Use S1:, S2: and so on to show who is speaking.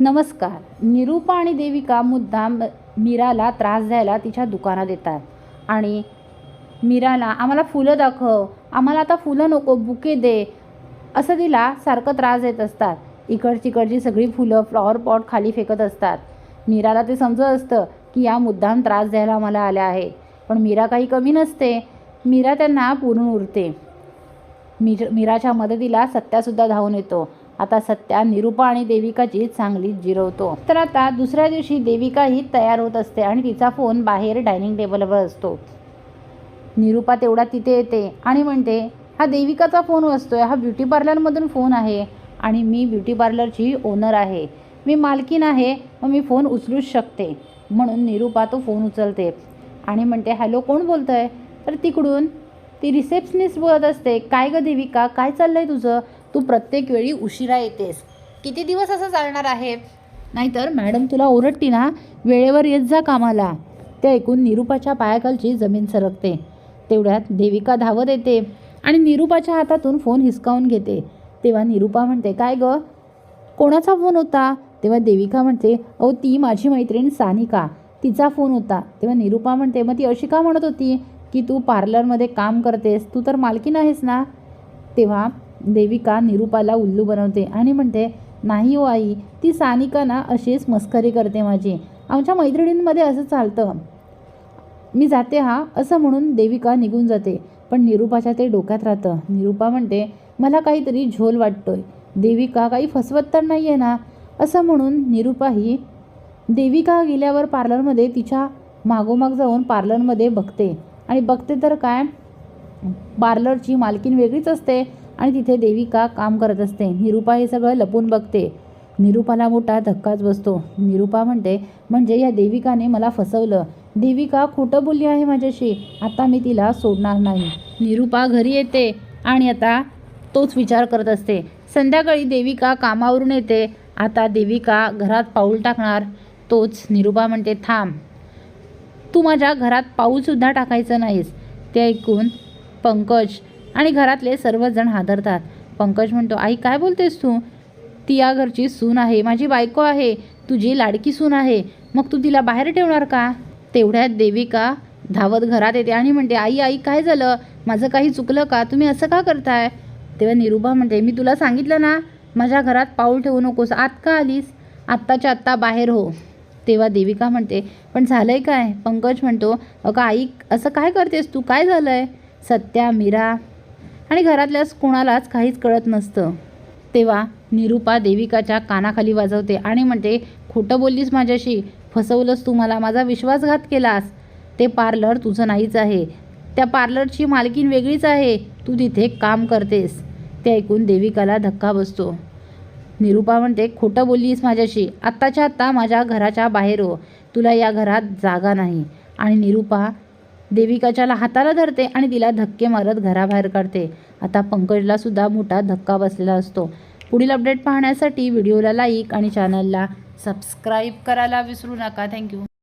S1: नमस्कार. निरूपा आणि देविका मुद्दाम मीराला त्रास द्यायला तिच्या दुकानात येतात. आणि मीराला आम्हाला फुलं दाखव. आम्हाला आता फुलं नको बुके दे. असं तिला सारखं त्रास देत असतात. इकड तिकडची सगळी फुलं फ्लॉवर पॉट खाली फेकत असतात. मीराला ते समजत असतं की या मुद्दाम त्रास द्यायला आम्हाला आल्या आहेत. पण मीरा काही कमी नसते. मीरा त्यांना पुरून उरते. मीर मीराच्या मदतीला सत्यासुद्धा धावून येतो. आता सत्या निरूपा आणि देविकाची चांगलीच जिरवतो. तर आता दुसऱ्या दिवशी देविका ही तयार होत असते आणि तिचा फोन बाहेर डायनिंग टेबलवर असतो. निरूपा तेवढा तिथे येते आणि म्हणते हा देविकाचा फोन असतोय हा ब्युटी पार्लरमधून फोन आहे आणि मी ब्युटी पार्लरची ओनर आहे. मी मालकीन आहे मग मी फोन उचलूच शकते. म्हणून निरूपा तो फोन उचलते आणि म्हणते हॅलो कोण बोलतं आहे तर तिकडून ती रिसेप्शनिस्ट बोलत असते काय गं देविका काय चाललं आहे तुझं? तू प्रत्येक वेळी उशिरा येतेस. किती दिवस असं चालणार आहे? नाहीतर मॅडम तुला ओरडती ना वेळेवर येत जा कामाला. ते ऐकून निरूपाच्या पायाखालची जमीन सरकते. तेवढ्यात देविका धावत येते आणि निरूपाच्या हातातून फोन हिसकावून घेते. तेव्हा निरूपा म्हणते काय गं? कोणाचा फोन होता? तेव्हा देविका म्हणते अहो ती माझी मैत्रीण सानिका. तिचा फोन होता. तेव्हा निरूपा म्हणते मग ती अशी का म्हणत होती की तू पार्लरमध्ये काम करतेस? तू तर मालकीन आहेस ना? तेव्हा देविका निरूपाला उल्लू बनवते आणि म्हणते नाही हो आई ती सानिका ना अशीच मस्करी करते माझी. आमच्या मैत्रिणींमध्ये असं चालतं. मी जाते हा असं म्हणून देविका निघून जाते. पण निरूपाच्या ते डोक्यात राहतं. निरूपा म्हणते मला काहीतरी झोल वाटतोय. देविका काही फसवत तर नाही आहे ना? असं म्हणून निरूपा ही देविका गेल्यावर पार्लरमध्ये तिच्या मागोमाग जाऊन पार्लरमध्ये बघते. आणि बघते तर काय? पार्लरची मालकीन वेगळीच असते. आणि तिथे देविका काम करत असते? निरूपा हे सगळं लपून बघते. निरूपाला मोठा धक्काच बसतो. निरूपा म्हणते म्हणजे या देविकाने मला फसवलं. देविका खोटं बोलली आहे माझ्याशी. आता मी तिला सोडणार नाही. निरूपा घरी येते आणि आता तोच विचार करत असते. संध्याकाळी देविका कामावरून येते. आता देविका घरात पाऊल टाकणार. तोच निरूपा म्हणते थांब. तू माझ्या घरात पाऊलसुद्धा टाकायचं नाहीस. ते ऐकून पंकज आणि घरातले सर्वजण हादरतात. पंकज म्हणतो आई काय बोलतेस तू? ती या घरची सून आहे माझी बायको आहे तुझी लाडकी सून आहे. मग तू तिला बाहेर ठेवणार का? तेवढ्यात देविका धावत घरात येते आणि म्हणते आई आई काय झालं? माझं काही चुकलं का? तुम्ही असं का करताय? तेव्हा निरुभा म्हणते मी तुला सांगितलं ना माझ्या घरात पाऊल ठेवू नकोस. आत का आलीस? आत्ताच्या आत्ता बाहेर हो. तेव्हा देविका म्हणते पण झालंय काय? पंकज म्हणतो अगं आई असं काय करतेस तू? काय झालंय? सत्या मीरा आणि घरातल्याच कोणालाच काहीच कळत नसतं. तेव्हा निरूपा देविकाच्या कानाखाली वाजवते आणि म्हणते खोटं बोललीस माझ्याशी? फसवलंस तू मला? माझा विश्वासघात केलास? ते पार्लर तुझं नाहीच आहे. त्या पार्लरची मालकीन वेगळीच आहे. तू तिथे काम करतेस. ते ऐकून देविकाला धक्का बसतो. निरूपा म्हणते खोटं बोललीस माझ्याशी? आत्ताच्या आत्ता माझ्या घराच्या बाहेर हो. तुला या घरात जागा नाही. आणि निरूपा देविकाच्याला हाताला धरते आणि तिला धक्के मारत घराबाहेर काढते. आता पंकजला सुद्धा मोठा धक्का बसलेला असतो. पुढील अपडेट पाहण्यासाठी व्हिडिओला लाईक आणि चॅनलला सबस्क्राईब करायला विसरू नका. थँक्यू